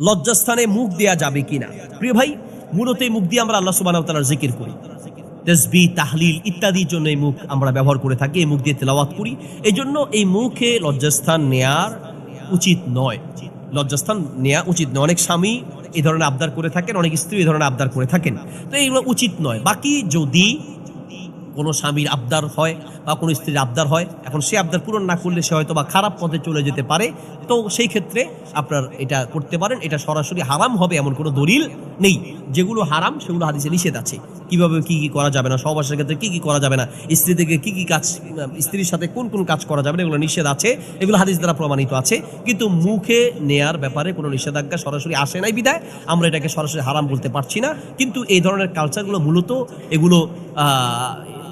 লজ্জাস্থানে মুখ দেয়া যাবে কিনা? প্রিয় ভাই, মূলত এই মুখ দিয়ে আমরা আল্লাহ সুবাহ তালার জিকির করি। তসবি তাহলিল ইত্যাদির জন্য এই মুখ আমরা ব্যবহার করে থাকি, এই মুখ দিয়ে তেলাওয়াত করি। এই জন্য এই মুখে লজ্জাস্থান নেয়ার উচিত নয়। লজ্জাস্থান নেওয়া উচিত নয়। অনেক স্বামী এই ধরনের আবদার করে থাকেন, অনেক স্ত্রী এই ধরনের আবদার করে থাকেন। তো এইগুলো উচিত নয়। বাকি যদি কোনো স্বামীর আবদার হয় বা কোনো স্ত্রীর আবদার হয়, এখন সে আবদার পূরণ না করলে সে হয়তো বা খারাপ পথে চলে যেতে পারে। তো সেই ক্ষেত্রে আপনার এটা করতে পারেন, এটা সরাসরি হারাম হবে এমন কোনো দলিল নেই। যেগুলো হারাম, সেগুলো হাদিসে নিষেধ আছে। কীভাবে, কি কি করা যাবে না, সহবাসের ক্ষেত্রে কি কি করা যাবে না, স্ত্রী থেকে কি কি কাজ, স্ত্রীর সাথে কোন কোন কাজ করা যাবে না, এগুলো নিষেধ আছে। এগুলো হাদিস দ্বারা প্রমাণিত আছে। কিন্তু মুখে নেয়ার ব্যাপারে কোনো নিষেধাজ্ঞা সরাসরি আসে নাই বিদায় আমরা এটাকে সরাসরি হারাম বলতে পারছি না। কিন্তু এই ধরনের কালচারগুলো মূলত এগুলো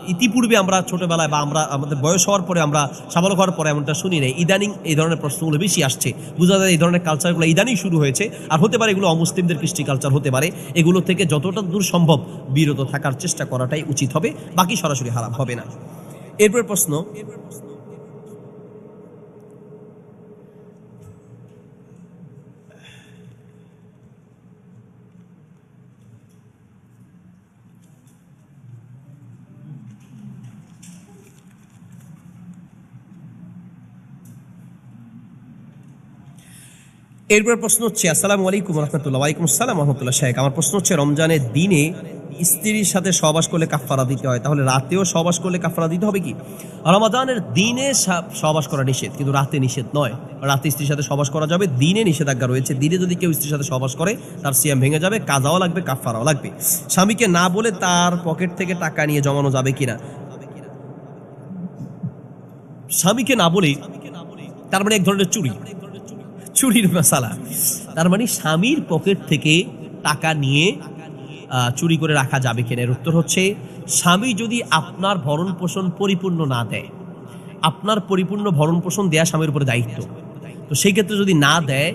ইতিপূর্বে আমরা ছোটোবেলায় বা আমরা আমাদের বয়স হওয়ার পরে আমরা সাবালক হওয়ার পরে এমনটা শুনি নাই। ইদানিং এই ধরনের প্রশ্নগুলো বেশি আসছে। বোঝা যায় এই ধরনের কালচারগুলো ইদানিং শুরু হয়েছে। আর হতে পারে এগুলো অমুসলিমদের কৃষ্টি কালচার হতে পারে। এগুলো থেকে যতটা দূর সম্ভব বিরত থাকার চেষ্টা করাটাই উচিত হবে। বাকি সরাসরি হারাম হবে না। এরপর প্রশ্ন। এরপর প্রশ্ন হচ্ছে, আসসালামু আলাইকুম রহমতুল্লাহ ওয়ালাইকুম আসসালাম রহমতুল্লাহ শেখ আমার প্রশ্ন হচ্ছে, রমজানের দিনে স্ত্রীর সাথে সহবাস করলে কাফারা দিতে হয়, তাহলে রাতেও সহবাস করলে কাফারা দিতে হবে কি? রমাদানের দিনে সহবাস করা নিষেধ, কিন্তু রাতে নিষেধ নয়। রাতে স্ত্রীর সাথে সহবাস করা যাবে, দিনে নিষেধাজ্ঞা রয়েছে। দিনে যদি কেউ স্ত্রীর সাথে সহবাস করে, তার সিয়াম ভেঙে যাবে, কাজাও লাগবে কাফারাও লাগবে। স্বামীকে না বলে তার পকেট থেকে টাকা নিয়ে জমানো যাবে কিনা? স্বামীকে না বলে তার মানে এক ধরনের চুরি। চুরির মশালা। তার মানে স্বামীর পকেট থেকে টাকা নিয়ে চুরি করে রাখা যাবে কিনা? এর উত্তর হচ্ছে, স্বামী যদি আপনার ভরণ পোষণ পরিপূর্ণ না দেয়, আপনার পরিপূর্ণ ভরণ পোষণ দেয়া স্বামীর উপরে দায়িত্ব। তো সেই ক্ষেত্রে যদি না দেয়,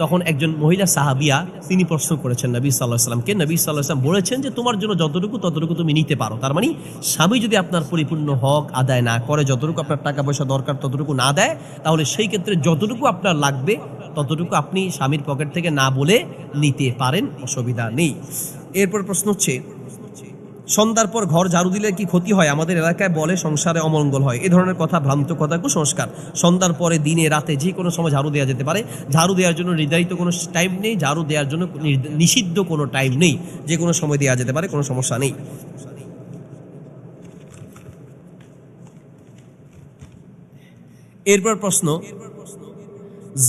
তখন একজন মহিলা সাহাবিয়া তিনি প্রশ্ন করেছেন নবী সাল্লাহ সাল্লামকে নবী সাল্লাহ সাল্লাম বলেছেন যে, তোমার জন্য যতটুকু, ততটুকু তুমি নিতে পারো। তার মানে স্বামী যদি আপনার পরিপূর্ণ হক আদায় না করে, যতটুকু আপনার টাকা পয়সা দরকার ততটুকু না দেয়, তাহলে সেই ক্ষেত্রে যতটুকু আপনার লাগবে ততটুকু আপনি স্বামীর পকেট থেকে না বলে নিতে পারেন, অসুবিধা নেই। এরপর প্রশ্ন হচ্ছে, সন্ধ্যার পর ঘর ঝাড়ু দিলে কি ক্ষতি হয়? আমাদের এলাকায় বলে সংসারে অমঙ্গল হয়। এ ধরনের কথা, ভ্রান্ত কথা কুসংস্কার। সন্ধ্যার পরে দিনে, রাতে যে কোনো সময় ঝাড়ু দেওয়া যেতে পারে। ঝাড়ু দেওয়ার জন্য নির্ধারিত কোনো টাইম নেই। ঝাড়ু দেওয়ার জন্য নিষিদ্ধ কোনো টাইম নেই। যে কোনো সময় দেওয়া যেতে পারে, কোনো সমস্যা নেই। এরপর প্রশ্ন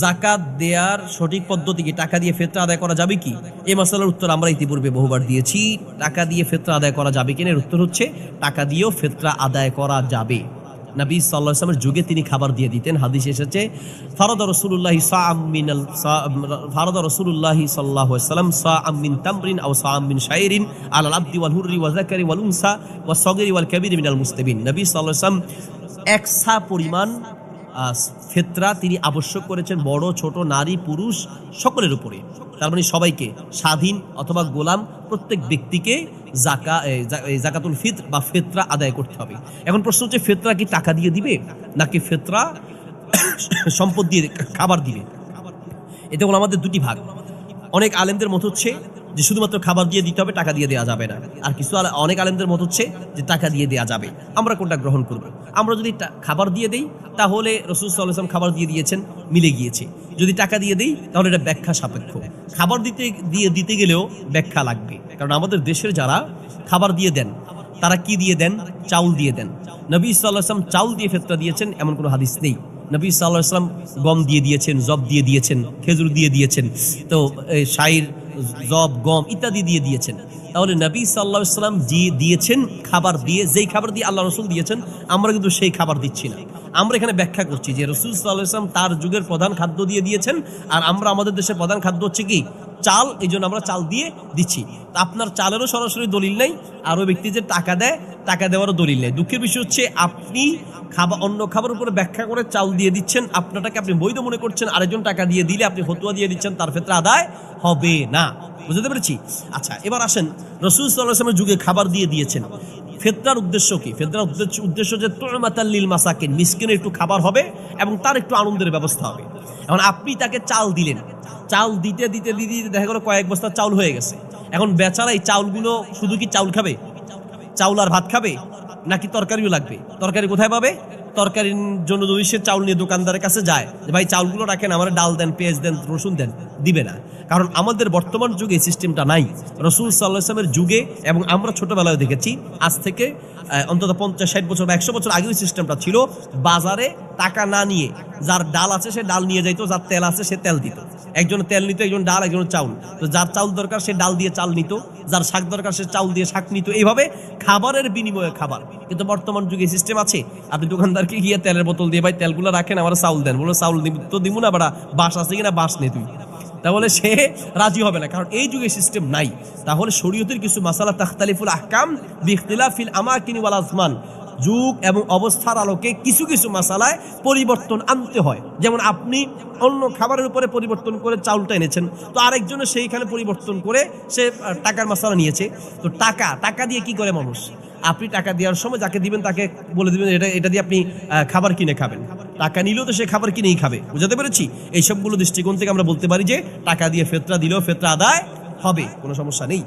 জাকাত দেয়ার সঠিক পদ্ধতি কি? টাকা দিয়ে ফেতরা আদায় করা যাবে কি? এই মশালার উত্তর আমরা ইতিপূর্বে বহুবার দিয়েছি। টাকা দিয়ে ফেতরা আদায় করা যাবে কিনা এর উত্তর হচ্ছে, টাকা দিয়েও ফেতরা আদায় করা যাবে। নবী সাল্লাহ ইসলামের যুগে তিনি খাবার দিয়ে দিতেন। হাদিস এসেছে, ফারদ রসুল্লাহি সামিনাল ফারদ রসুল্লাহি সাল্লাহ সাল্লাম সা আমিন তামরিন আও সা আমিন শাইরিন আল আব্দি ওয়াল হুররি ওয়া যাকারি ওয়াল উনসা ওয়া সগিরি ওয়াল কাবির মিনাল মুসলিমিন। নবী সাল্লাহ ইসলাম এক সা পরিমাণ ফেতরা তিনি আবশ্যক করেছেন বড়, ছোট, নারী, পুরুষ সকলের উপরে। তার মানে সবাইকে, স্বাধীন অথবা গোলাম প্রত্যেক ব্যক্তিকে জাকা জাকাতুল ফিত বা ফেতরা আদায় করতে হবে। এখন প্রশ্ন হচ্ছে, ফেতরা কি টাকা দিয়ে দিবে? নাকি ফেতরা সম্পদ দিয়ে, খাবার দিবে? এতে হলো আমাদের দুটি ভাগ। অনেক আলেমদের মত হচ্ছে যে শুধুমাত্র খাবার দিয়ে দিতে হবে, টাকা দিয়ে দেওয়া যাবে না। আর কিছু অনেক আলেমদের মত হচ্ছে যে টাকা দিয়ে দেওয়া যাবে। আমরা কোনটা গ্রহণ করব? আমরা যদি খাবার দিয়ে দেই, তাহলে রসুল সাল্লাম খাবার দিয়ে দিয়েছেন, মিলে গিয়েছে। যদি টাকা দিয়ে দেই, তাহলে এটা ব্যাখ্যা সাপেক্ষ। খাবার দিতে, দিয়ে দিতে গেলেও ব্যাখ্যা লাগবে। কারণ আমাদের দেশের যারা খাবার দিয়ে দেন, তারা কি দিয়ে দেন? চাউল দিয়ে দেন। নবী সাল্লাম চাউল দিয়ে ফেতরা দিয়েছেন, এমন কোনো হাদিস নেই। নবী সাল্লাহ ইসলাম গম দিয়ে দিয়েছেন, জব দিয়ে দিয়েছেন, খেজুর দিয়ে দিয়েছেন। তো শাইর জব গম ইত্যাদি দিয়ে দিয়েছেন। তাহলে নবী সাল্লাহ ইসলাম যে দিয়েছেন খাবার দিয়ে, যেই খাবার দিয়ে আল্লাহ রসুল দিয়েছেন, আমরা কিন্তু সেই খাবার দিচ্ছি না। আমরা এখানে ব্যাখ্যা করছি যে রসুল সাল্লাহ ইসলাম তার যুগের প্রধান খাদ্য দিয়ে দিয়েছেন, আর আমরা আমাদের দেশের প্রধান খাদ্য হচ্ছে কি? চাল, এই জন্য আমরা চাল দিয়ে দিচ্ছি। আপনার চালেরও সরাসরি দলিল নেই আর ওই ব্যক্তি যে টাকা দেয়, টাকা দেওয়ারও দলিল নেই। দুঃখের বিষয় হচ্ছে আপনি খাবার অন্য খাবার উপরে ব্যাখ্যা করে চাল দিয়ে দিচ্ছেন, আপনাটাকে আপনি বৈধ মনে করছেন, আরেকজন টাকা দিয়ে দিলে আপনি ফতুয়া দিয়ে দিচ্ছেন, তার ক্ষেত্রে আদায় হবে না। বুঝতে পেরেছি? আচ্ছা এবার আসেন রসুল সাল্লাহামের যুগে খাবার দিয়ে দিয়েছেন। ফেতরার উদ্দেশ্য কি? ফেতরার উদ্দেশ্য উদ্দেশ্য যে তোরমাতাল্লিল মাসাকিন, মিসকিনের একটু খাবার হবে এবং তার একটু আনন্দের ব্যবস্থা হবে। এখন আপনি তাকে চাল দিলেন। চাল দিতে দিতে দিতে দিতে দেখা গেলো কয়েক বস্তা চাউল হয়ে গেছে। এখন বেচারা এই চাউলগুলো শুধু কি চাউল খাবে? চাউল আর ভাত খাবে? নাকি তরকারিও লাগবে? তরকারি কোথায় পাবে? তরকারির জন্য যদি সে চাউল নিয়ে দোকানদারের কাছে যায়, যে ভাই চাউলগুলো রাখেন, আমার ডাল দেন, পেঁয়াজ দেন, রসুন দেন, দিবে না। কারণ আমাদের বর্তমান যুগে সিস্টেমটা নাই। রসুল সাল্লাহ যুগে এবং আমরা ছোটবেলায় দেখেছি, আজ থেকে অন্তত পঞ্চাশ, ষাট বছর বা একশো বছর আগেও সিস্টেমটা ছিল। বাজারে টাকা না নিয়ে যার ডাল আছে সে ডাল নিয়ে যাইতো, যার তেল আছে সে তেল দিত। একজন তেল নিত, একজন ডাল, একজন চাউল। তো যার চাউল দরকার সে ডাল দিয়ে চাল নিত, যার শাক দরকার সে চাউল দিয়ে শাক নিত। এইভাবে খাবারের বিনিময়ে খাবার। কিন্তু বর্তমান যুগে সিস্টেম আছে, আপনি দোকানদারকে গিয়ে তেলের বোতল দিয়ে, ভাই, তেলগুলো রাখেন, আমার চাউল দেন। বলো, চাউল তো দিব না বাড়া বাস আছে কিনা বাস নে তুই। তাহলে সে রাজি হবে না, কারণ এই যুগে সিস্টেম নাই। তাহলে শরীয়তের কিছু মাসালা তাখতালিফুল আহকাম, বিখতিলাফিল আমাকিনি ওয়াল আজমান। যুগ এবং অবস্থার আলোকে কিছু কিছু মশালায় পরিবর্তন আনতে হয়। যেমন আপনি অন্য খাবারের উপরে পরিবর্তন করে চাউলটা এনেছেন, তো আরেকজনে সেইখানে পরিবর্তন করে সে টাকার মশালা নিয়েছে। তো টাকা টাকা দিয়ে কি করে মানুষ? আপনি টাকা দেওয়ার সময় যাকে দিবেন তাকে বলে দিবেন, এটা এটা দিয়ে আপনি খাবার কিনে খাবেন। টাকা নিলেও তো সে খাবার কিনেই খাবে, বুঝাতে পেরেছি? এইসবগুলো দৃষ্টিকোণ থেকে আমরা বলতে পারি যে, টাকা দিয়ে ফেতরা দিলেও ফেতরা আদায় হবে, কোনো সমস্যা নেই।